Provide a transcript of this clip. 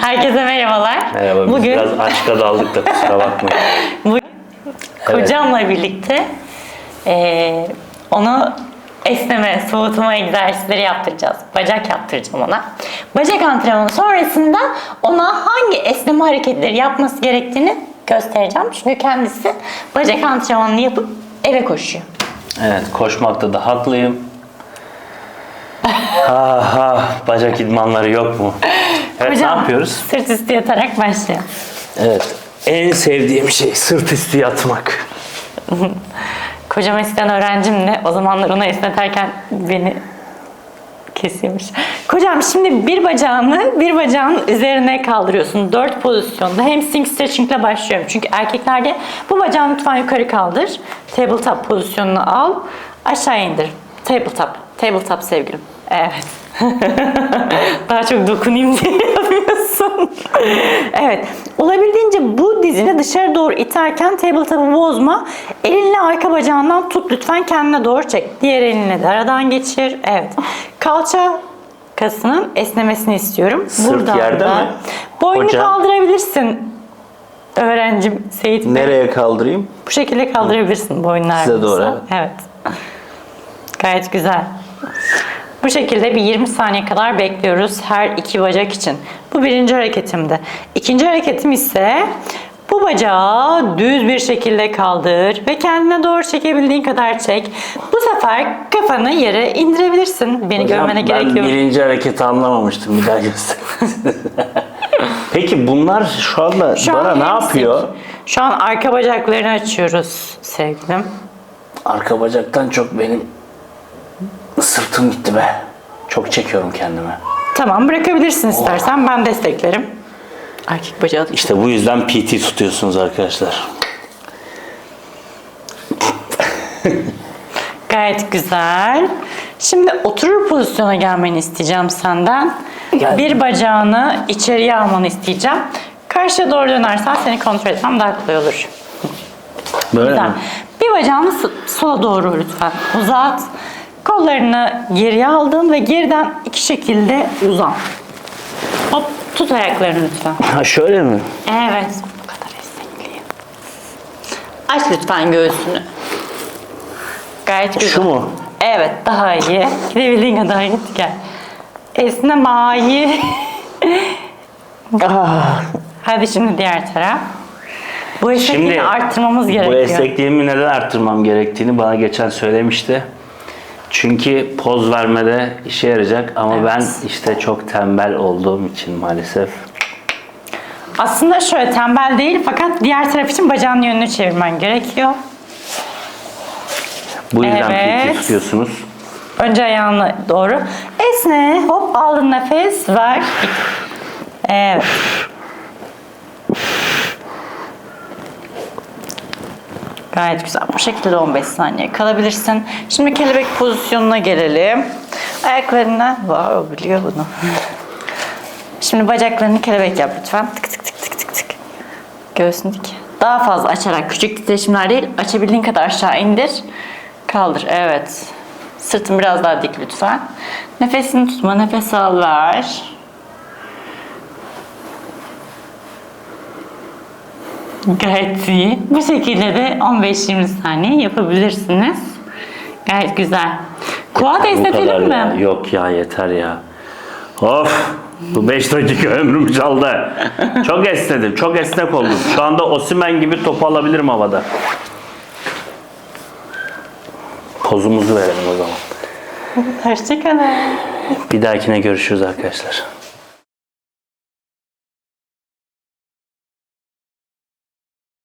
Herkese merhabalar. Merhaba, biz Bugün biraz açıkta daldık da kusura bakmayın. bu kocamla birlikte eee onu esneme, soğutma egzersizleri yaptıracağız. Bacak yaptıracağım ona. Bacak antrenmanı sonrasında ona hangi esneme hareketleri yapması gerektiğini göstereceğim. Çünkü kendisi bacak antrenmanını yapıp eve koşuyor. Evet, koşmakta da haklıyım. Ha ha, bacak idmanları yok mu? Evet, Hocam, ne yapıyoruz? Sırt üstü yatarak başlayalım. Evet, en sevdiğim şey sırt üstü yatmak. Kocam eskiden öğrencimdi. O zamanlar onu esneterken beni kesiyormuş. Kocam şimdi bir bacağını bir bacağın üzerine kaldırıyorsun. Dört pozisyonda. Hem swing stretching ile başlıyorum. Çünkü erkeklerde bu bacağını lütfen yukarı kaldır. Tabletop pozisyonunu al. Aşağı indir. Tabletop. Tabletop sevgilim. Evet. Daha çok dokunayım diye yapıyorsun. evet. Olabildiğince bu dizini dışarı doğru iterken tabletop'u bozma. Elinle arka bacağından tut lütfen kendine doğru çek. Diğer elinle de aradan geçir. Evet. Kalça kasının esnemesini istiyorum. Sırt yerde mi? Boynunu Hocam. kaldırabilirsin. Öğrencim Seyit Bey. Nereye kaldırayım? Bu şekilde kaldırabilirsin boynunu Size doğru, arkasına. Evet. Gayet güzel. Bu şekilde bir 20 saniye kadar bekliyoruz her iki bacak için. Bu birinci hareketimdi. İkinci hareketim ise bu bacağı düz bir şekilde kaldır ve kendine doğru çekebildiğin kadar çek. Bu sefer kafanı yere indirebilirsin. Beni görmene ben gerek yok. birinci hareketi anlamamıştım. Bir daha göster. Peki bunlar şu anda Şu bana an ne yapıyor? Şu an arka bacaklarını açıyoruz sevgilim. Arka bacaktan çok benim sırtım gitti be. Çok çekiyorum kendime. Tamam bırakabilirsin istersen ben desteklerim. Erkek bacağı da İşte bu yüzden PT tutuyorsunuz arkadaşlar. Gayet güzel. Şimdi oturur pozisyona gelmeni isteyeceğim senden. Geldim. Bir bacağını içeriye almanı isteyeceğim. Karşıya doğru dönersen seni kontrol etmem daha kolay olur. Böyle Güzel. mi? Bir bacağını s- sola doğru lütfen uzat. Kollarını geriye aldın ve geriden iki şekilde uzan. Hop tut ayaklarını lütfen. Ha şöyle mi? Evet. Bu kadar esnekliği. Aç lütfen göğsünü. Gayet güzel. Şu mu? Evet daha iyi. Gidebildiğin kadar git gel. Esneme iyi. Ah. Hadi şimdi diğer taraf. Bu esnekliği Şimdi arttırmamız Bu gerekiyor. esnekliğimi neden arttırmam gerektiğini bana geçen söylemişti. Çünkü poz vermede işe yarayacak ama Evet. ben işte çok tembel olduğum için maalesef. Aslında şöyle tembel değil fakat diğer taraf için bacağın yönünü çevirmen gerekiyor. Bu yüzden Evet. PT tutuyorsunuz. Önce ayağını doğru. Esne. Hop aldın nefes. Ver. Evet. Gayet güzel. Bu şekilde de 15 saniye kalabilirsin. Şimdi kelebek pozisyonuna gelelim. Ayaklarını... Wow, biliyor bunu. Şimdi bacaklarını kelebek yap lütfen. Tık tık tık tık tık tık. Göğsünü dik. Daha fazla açarak küçük titreşimler değil, açabildiğin kadar aşağı indir. Kaldır. Evet. Sırtın biraz daha dik lütfen. Nefesini tutma. Nefes al ver. Gayet iyi. Bu şekilde de 15-20 saniye yapabilirsiniz. Gayet güzel. Kuat Bu kadar esnetelim ya. mi? Yok ya yeter ya. Of! Bu 5 dakika ömrüm çaldı. Çok esnedim. Çok esnek oldum. Şu anda Osimen gibi topu alabilirim havada. Pozumuzu verelim o zaman. Hoşçakalın. Bir dahakine görüşürüz arkadaşlar.